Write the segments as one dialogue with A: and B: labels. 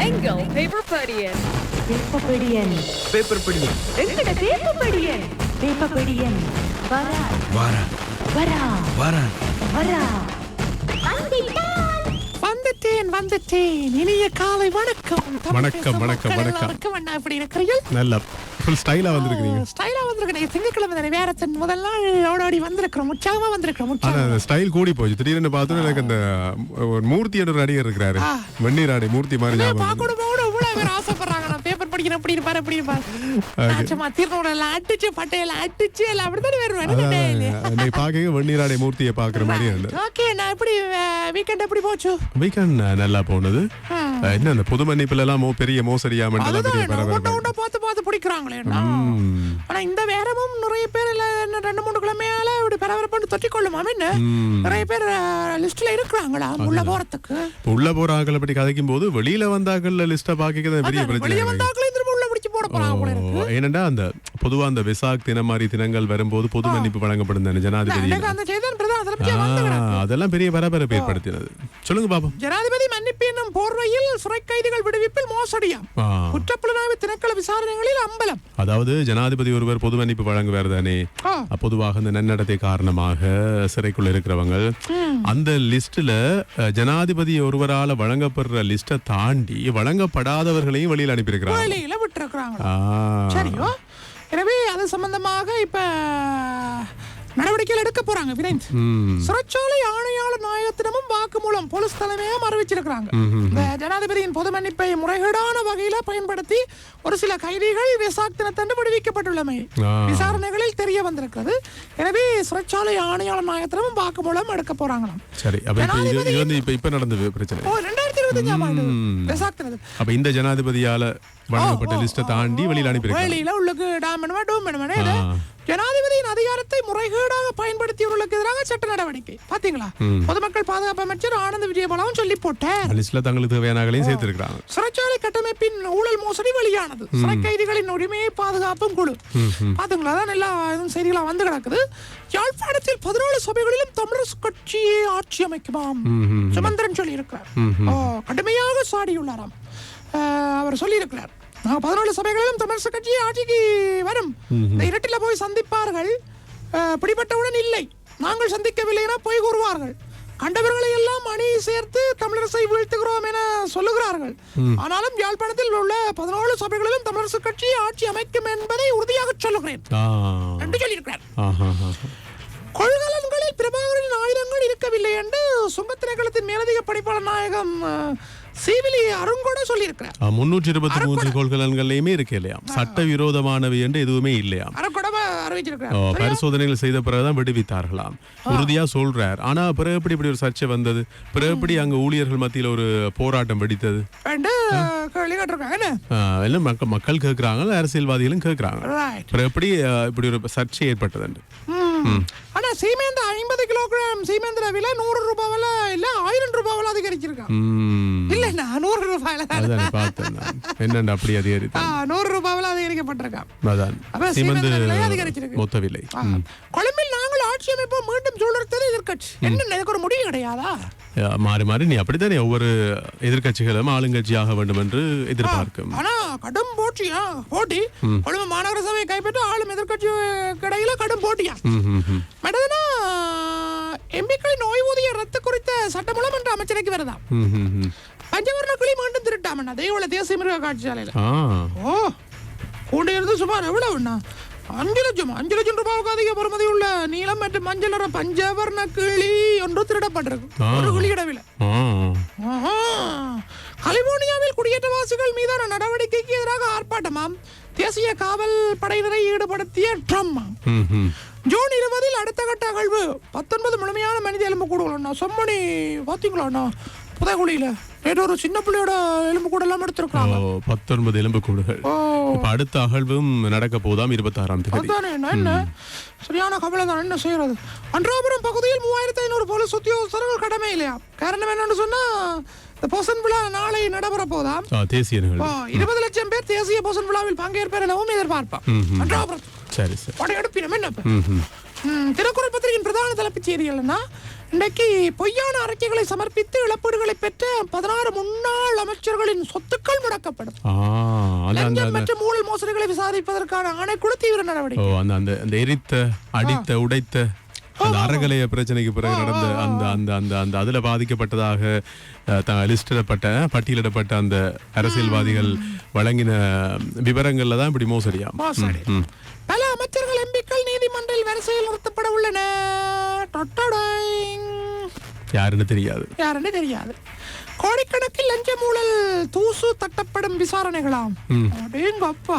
A: எங்கள் paper படியன்
B: வேப்பப்படியன்
C: paper படி
B: எங்கட வேப்பப்படியன் வேப்பப்படியன் வரா
C: வாரா
B: வரா
C: வாரா
B: வரா
D: வந்துட்டேன். வந்துட்டேன் இனிய காலை வணக்கம்.
E: வணக்கம், வணக்கம், வணக்கம். நல்லா ஃபுல் ஸ்டைலா வந்திருக்கீங்க
D: ஸ்டைலா வந்திருக்கேன் திங்கட்கிழமை தானே. வேறத்தின் முதல் நாள் ஓடோடி வந்திருக்கிறோம். உற்சாகமா வந்திருக்கிறோம். உற்சாகமா.
E: ஸ்டைல் கூடி போச்சு. திடீர்னு பார்த்தோன்னா எனக்கு அந்த ஒரு மூர்த்தி என்ற நடிகர் இருக்கிறாரு.
D: ஆ.
E: வெந்நீராடி மூர்த்தி மாதிரி
D: போகணும் இவ்வளவு பேர் ஆசைப்படுறாங்க. நான் பேப்பர் படிக்கிறேன் அப்படி இருப்பாரு அப்படி இருப்பாரு. சும்மா திருநூறு எல்லாம் அடிச்சு பட்டையெல்லாம் அடிச்சு எல்லாம் அப்படித்தானே
E: அதான் அன்னைக்கு பார்க்க வெந்நீராடி மூர்த்தியை பார்க்குற மாதிரி
D: ஓகே நான் எப்படி வீக்கெண்ட் எப்படி போச்சு?
E: வீக்கெண்ட் நல்லா போனது. என்ன அந்த புது மன்னிப்புல எல்லாம் பெரிய மோசடியா
D: ஒன்றை பார்த்து பார்த்து பிடிக்கிறாங்களே. ஆனா இந்த வேரமும் நிறைய பேர் இல்ல ரெண்டு மூணு கிழமையால இப்படி பரபரப்பு தொட்டி கொள்ளுமா என்ன
E: ம்.
D: நிறைய பேர் லிஸ்ட்ல இருக்கிறாங்களா உள்ள போறதுக்கு
E: உள்ள போற ஆக்களை பற்றி கதைக்கும் போது வெளியில வந்தாக்கள்ல லிஸ்ட பாக்கிக்க தான் பெரிய பிரச்சனை
D: வெளிய. வந்தாக்களே
E: ஏனெண்டா அந்த பொதுவா அந்த விசாக் தினம் மாதிரி தினங்கள் வரும்போது பொது மன்னிப்பு வழங்கப்படும் தானே ஜனாதிபதி. அதெல்லாம் பெரிய பரபரப்பு ஏற்படுத்தினது. சொல்லுங்க பாப்போம்
D: ஜனாதிபதி மன்னிப்பு என்னும் போர்வையில் சிறை கைதிகள் விடுவிப்பில் மோசடியாம். குற்றப்புலனாய்வு திணைக்கள விசாரணைகளில் அம்பலம்.
E: அதாவது ஜனாதிபதி ஒருவர் பொது மன்னிப்பு வழங்குவார் தானே. பொதுவாக இந்த நன்னடத்தை காரணமாக சிறைக்குள்ள இருக்கிறவங்க அந்த லிஸ்ட்ல ஜனாதிபதி ஒருவரால வழங்கப்படுற லிஸ்ட்டை தாண்டி வழங்கப்படாதவர்களையும் வெளியில் அனுப்பியிருக்கிறாங்க. ஆ.
D: சரியோ எனவே அது சம்பந்தமாக இப்ப நடவடிக்கைகள் எடுக்க போறாங்க விரைந்து. சிறைச்சாலை ஆணையாளர் நாயகத்திடமும் வாக்குமூலம் போலீஸ் தலைமையும் அறிவிச்சிருக்கிறாங்க. இந்த ஜனாதிபதியின் பொது மன்னிப்பை முறைகேடான வகையில பயன்படுத்தி ஒரு சில கைதிகள் விசாக் தினத்தன்று விடுவிக்கப்பட்டுள்ளமை. விசாரணைகளில் தெரிய வந்திருக்கிறது. எனவே சிறைச்சாலை ஆணையாளர் நாயகத்திடமும் வாக்குமூலம் எடுக்க போறாங்களாம்.
E: சரி இப்ப இப்ப இப்ப நடந்த பிரச்சனை.
D: ஓ ரெண்டாயிரத்தி இருபத்தஞ்சாம் ஆண்டு விசாக் தினத்தில்
E: அப்ப இந்த ஜனாதிபதியால வழங்கப்பட்ட லிஸ்ட்டை தாண்டி வெளியில் அனுப்பியிருக்காங்க
D: வெளியில உள்ளுக்கு டாம் பண்ணுமா டூம் அதிகாரத்தை முறைகேடாக பயன்படுத்தியவர்களுக்கு எதிராக சட்ட நடவடிக்கை. பாத்தீங்களா? பொதுமக்கள் பாதுகாப்பு அமைச்சர் ஆனந்த் விஜயபாலாவும் சொல்லி போட்டார்
E: லிஸ்ட்ல தங்களுக்கு தேவையானங்களையும் சேர்த்திருக்கிறாங்க.
D: சிறைச்சாலை கட்டமைப்பின் ஊழல் மோசடி வெளியானது. சிறை கைதிகளின் உரிமையை பாதுகாப்பும் குழு. பாத்துங்களா? அதான் எல்லா செய்திகளா வந்து கிடக்குது. யாழ்ப்பாணத்தில் பதினேழு சபைகளிலும் தமிழரசு கட்சியை ஆட்சி அமைக்குமாம். சுமந்திரன் சொல்லி இருக்கிறார் கடுமையாக சாடியுள்ளாராம். அவர் சொல்லி இருக்கிறார் பதினேழு சபைகளிலும் தமிழரசு கட்சி ஆட்சிக்கு வரும். இந்த இரட்டில போய் சந்திப்பார்கள். பிடிபட்டவுடன் இல்லை. நாங்கள் சந்திக்கவில்லை என பொய் கூறுவார்கள். கண்டவர்களை எல்லாம் அணி சேர்த்து தமிழரசை வீழ்த்துகிறோம் என சொல்லுகிறார்கள். ஆனாலும் யாழ்ப்பாணத்தில் உள்ள பதினேழு சபைகளிலும் தமிழரசு கட்சி ஆட்சி அமைக்கும் என்பதை உறுதியாக சொல்லுகிறேன். என்று சொல்லியிருக்கிறார். கொள்கலன்களில் பிரபாகரின் இருக்கவில்லை என்று சுங்கத்திணைக்களத்தின் மேலதிக பணிப்பாளர் நாயகம் சீவிலி அருங்கோட சொல்லியிருக்கிறார்.
E: முன்னூற்றி இருபத்தி மூன்று கொள்கலன்கள்லையுமே இருக்கு இல்லையாம் சட்டவிரோதமானவை என்று எதுவுமே ஓ, பரிசோதனைகள் செய்த பிறகுதான் விடுவித்தார்களாம். உறுதியா சொல்றார். ஆனா பிறகு எப்படி இப்படி ஒரு சர்ச்சை வந்தது? பிறகு எப்படி அங்க ஊழியர்கள் மத்தியில ஒரு போராட்டம் வெடித்தது? எல்லாம் மக்கள் மக்கள் கேட்கறாங்க அரசியல்வாதிகளும் கேட்கறாங்க பிறகு எப்படி இப்படி ஒரு சர்ச்சை ஏற்பட்டது
D: ஆனா சீமேந்த ஐம்பது கிலோகிராம் சீமேந்திர விலை நூறு ரூபாவில இல்ல ஆயிரம் ரூபாவில அதிகரிச்சிருக்கான். இல்ல நான் நூறு ரூபாயில.
E: என்னண்டு அப்படி அதிகரித்து
D: நூறு ரூபாவில அதிகரிக்கப்பட்டிருக்கான். அப்ப
E: சிமந்து
D: சீமெந்திர விலை அதிகரிச்சிருக்கு.
E: மொத்த விலை.
D: கொழும்பில் நாங்கள் ஆட்சி அமைப்போம் மீண்டும் சூழலுத்தது எதிர்க்கட்சி. என்ன இதுக்கு ஒரு முடிவு கிடையாதா?
E: மாறி மாறி நீ அப்படித்தானே ஒவ்வொரு எதிர்க்கட்சிகளும் ஆளுங்கட்சியாக வேண்டும் என்று எதிர்பார்க்கும்.
D: ஆனா கடும் போட்டியா? போட்டி. கொழும்பு மாநகர சபையை கைப்பற்ற ஆளும் எதிர்க்கட்சி இடையில கடும் போட்டியா?
E: ம், ம், ம்.
D: மற்றதுனா எம்பிக்களின் ஓய்வூதிய ரத்து குறித்த சட்டமூலம் என்ற அமைச்சரைக்கு
E: ம்.
D: பஞ்சவர்ண கிளி மீண்டும் திருட்டாமண்ணா? தெய்வல தேசிய மிருக காட்சிசாலையில
E: ஆ.
D: ஓ கூண்டியிருந்து சுமார் எவ்வளவுண்ணா? அஞ்சு லட்சம்? அஞ்சு லட்சம் ரூபாவுக்கு அதிக பெறுமதி உள்ள நீலம் மற்றும் மஞ்சள் நிற பஞ்சவர்ண கிளி ஒன்று திருடப்பட்டிருக்கு. ஒரு கிளியிட விலை
E: ஆ.
D: ஆஹா. கலிபோர்னியாவில் குடியேற்றவாசிகள் மீதான நடவடிக்கைக்கு எதிராக ஆர்ப்பாட்டமாம் தேசிய காவல் படையினரை ஈடுபடுத்திய
E: ம்.
D: ஜூன் இருபதில் அடுத்த கட்ட அகழ்வு. பத்தொன்பது முழுமையான மனித எலும்பு கூடுகளா செம்மணி பாத்தீங்களாண்ணா புதைகுழியில. நேற்று ஒரு சின்ன பிள்ளையோட எலும்பு கூட எல்லாம் எடுத்திருக்காங்க
E: பத்தொன்பது எலும்பு கூடுகள். இப்ப அடுத்த அகழ்வும் நடக்க போதாம் இருபத்தாறாம் தேதி.
D: அதுதானே நான் என்ன? சரியான கவலை தான் என்ன செய்யறது? அன்றாபுரம் பகுதியில் மூவாயிரத்தி ஐநூறு போலீஸ் உத்தியோகஸ்தர்கள் கடமை இல்லையா காரணம் என்னன்னு சொன்னா பொசன் விழா நாளை நடைபெற போதாம்
E: தேசிய
D: இருபது லட்சம் பேர் தேசிய பொசன் விழாவில் பங்கேற்பேர் எனவும் எதிர்பார்ப்பான்
E: சரி சரி.
D: படையெடுப்பினம் என்ன திருக்குறள் பத்திரிகையின் பிரதான தலைப்புச் செய்திகள்னா இன்றைக்கு பொய்யான அறிக்கைகளை சமர்ப்பித்து இழப்பீடுகளை பெற்ற பதினாறு முன்னாள் அமைச்சர்களின் சொத்துக்கள் முடக்கப்படும். லஞ்சம் மற்றும் ஊழல் மோசடிகளை விசாரிப்பதற்கான ஆணைக்குழு தீவிர நடவடிக்கை.
E: அந்த எரித்த அடித்த உடைத்த அந்த அறகலைய பிரச்சனைக்கு பிறகு நடந்த அந்த அந்த அந்த அந்த அதுல பாதிக்கப்பட்டதாக லிஸ்டிடப்பட்ட பட்டியலிடப்பட்ட அந்த அரசியல்வாதிகள் வழங்கின விவரங்கள்ல தான் இப்படி மோசடியா?
D: மோசடி. பல அமைச்சர்கள் எம்பிக்கள் நீதிமன்றில் வரிசையில் நிறுத்தப்பட உள்ளன.
E: யாருன்னு தெரியாது.
D: யாருன்னு தெரியாது. கோடிக்கணக்கில் லஞ்ச ஊழல் தூசு தட்டப்படும் விசாரணைகளாம். அடேங்க அப்பா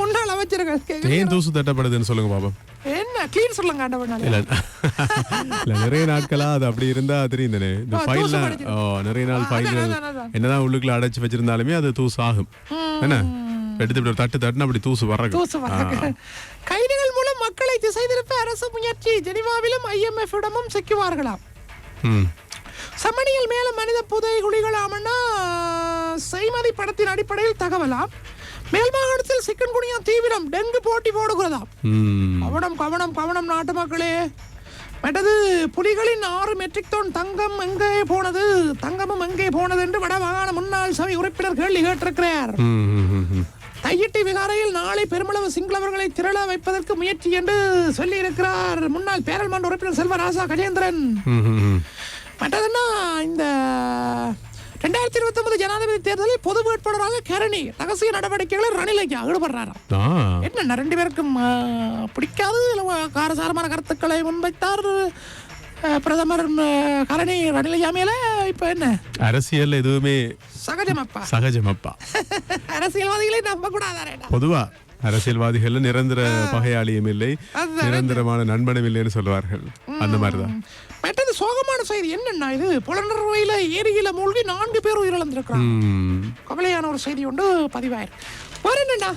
D: முன்னாள் அமைச்சர்கள்.
E: ஏன் தூசு தட்டப்படுதுன்னு சொல்லுங்க
D: என்ன கிளீன் சொல்லுங்க ஆண்டவனால
E: இல்ல. நிறைய நாட்களா அது அப்படி இருந்தா தெரியும் தானே இந்த ஃபைல்ல நிறைய நாள் ஃபைல். என்னதான் உள்ளுக்குள்ள அடைச்சு வச்சிருந்தாலுமே அது தூசு ஆகும் என்ன? எடுத்து இப்படி தட்டு தட்டுனா அப்படி தூசு வர்றது.
D: தூசு கைதிகள் மூலம் மக்களை திசை திருப்ப அரசு முயற்சி. ஜெனிவாவிலும் ஐஎம்எஃப் இடமும் சிக்குவார்களாம். சமணியில் மேல மனித புதை குழிகளாமன்னா செய்மதி படத்தின் அடிப்படையில் தகவலாம். மேல் மாகாணத்தில் சிக்கன் குனியா தீவிரம் டெங்கு போட்டி போடுகிறதாம்
E: ம்.
D: கவனம் கவனம் கவனம் நாட்டு மக்களே. மற்றது புலிகளின் ஆறு மெட்ரிக் டன் தங்கம் எங்கே போனது? தங்கமும் எங்கே போனது என்று வட மாகாண முன்னாள் சபை உறுப்பினர் கேள்வி கேட்டிருக்கிறார். தையிட்டி விகாரையில் நாளை பெருமளவு சிங்களவர்களை திரள வைப்பதற்கு முயற்சி என்று சொல்லியிருக்கிறார் முன்னாள் பேரல்மன்ற உறுப்பினர் செல்வராசா கஜேந்திரன். மற்றதுன்னா? இந்த ரெண்டாயிரத்தி இருபத்தி ஒன்பது ஜனாதிபதி தேர்தலில் பொது வேட்பாளராக கரணி ரகசிய நடவடிக்கைகளை ரணிலைக்கு ஈடுபடுறாராம் என்ன ரெண்டு பேருக்கும் பிடிக்காது? காரசாரமான கருத்துக்களை முன்வைத்தார் பிரதமர் கரணி ரணிலையா மேல இப்ப என்ன?
E: அரசியல் எதுவுமே
D: சகஜமப்பா.
E: சகஜமப்பா.
D: அரசியல்வாதிகளை நம்ப கூடாதாரேடா
E: பொதுவா அரசியல்வாதிகள் நிரந்தர பகையாளியும் இல்லை நிரந்தரமான நண்பனும் இல்லைன்னு சொல்லுவார்கள். அந்த மாதிரிதான்.
D: மற்றது சோகமான செய்தி. என்னன்னா இது புலனறுவையில ஏரியில மூழ்கி நான்கு பேர் உயிரிழந்திருக்கிறாங்க. கவலையான ஒரு செய்தி ஒன்று பதிவாயிருக்கு. வேற என்னண்ணா?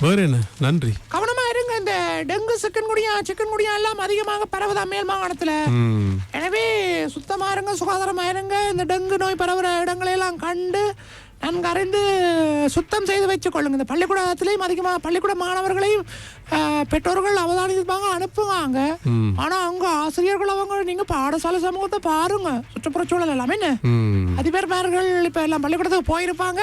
E: வேற என்ன? நன்றி.
D: கவனமா இருங்க. இந்த டெங்கு சிக்கன் குடியா சிக்கன் குடியா எல்லாம் அதிகமாக பரவுதா மேல் மாகாணத்துல. எனவே சுத்தமா இருங்க சுகாதாரமா இருங்க. இந்த டெங்கு நோய் பரவுற இடங்களை எல்லாம் கண்டு நன்கு அறிந்து சுத்தம் செய்து வச்சுக் கொள்ளுங்க. இந்த பள்ளிக்கூடத்திலையும் அதிகமாக பள்ளிக்கூட மாணவர்களையும் பெற்றோர்கள் அவதானிப்பாங்க அனுப்புவாங்க.
E: ம்.
D: ஆனா அங்க ஆசிரியர்கள் அவங்க நீங்க பாடசாலை சமூகத்தை பாருங்க. சுற்றுப்புற சூழல் எல்லாமே. அதிபர்மார்கள் இப்ப எல்லாம் பள்ளிக்கூடத்துக்கு போயிருப்பாங்க.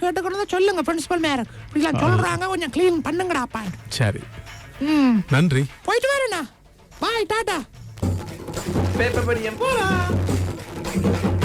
D: கேட்டுக்கொண்டு வந்து சொல்லுங்க பிரின்சிபல் மேர் இப்படிலாம் சொல்றாங்க கொஞ்சம் க்ளீன் பண்ணுங்கடாப்பா
E: சரி.
D: ம்.
E: நன்றி.
D: போயிட்டு வரேண்ணா. பாய் டாட்டா
C: பேப்பர் படியம்
D: போலாம்